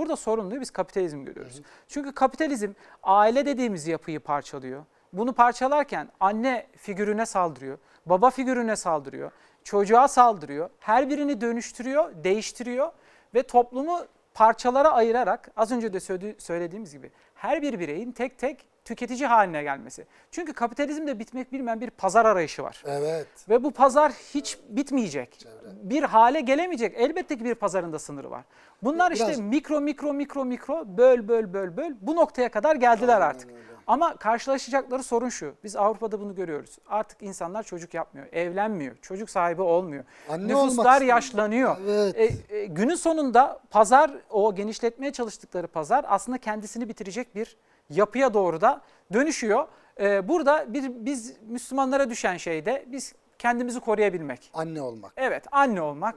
Burada sorunluyu biz kapitalizm görüyoruz. Çünkü kapitalizm aile dediğimiz yapıyı parçalıyor. Bunu parçalarken anne figürüne saldırıyor, baba figürüne saldırıyor, çocuğa saldırıyor. Her birini dönüştürüyor, değiştiriyor ve toplumu parçalara ayırarak az önce de söyledi- söylediğimiz gibi her bir bireyin tek tek tüketici haline gelmesi. Çünkü kapitalizmde bitmek bilmeyen bir pazar arayışı var. Evet. Ve bu pazar hiç bitmeyecek. Bir hale gelemeyecek. Elbette ki bir pazarında sınırı var. Bunlar Biraz- işte mikro mikro mikro mikro böl böl böl böl bu noktaya kadar geldiler artık. Ama karşılaşacakları sorun şu. Biz Avrupa'da bunu görüyoruz. Artık insanlar çocuk yapmıyor, evlenmiyor, çocuk sahibi olmuyor. Anne Nüfuslar yaşlanıyor. Evet. E, e, günün sonunda pazar o genişletmeye çalıştıkları pazar aslında kendisini bitirecek bir yapıya doğru da dönüşüyor. E, burada bir biz Müslümanlara düşen şey de biz kendimizi koruyabilmek. Anne olmak. Evet anne olmak.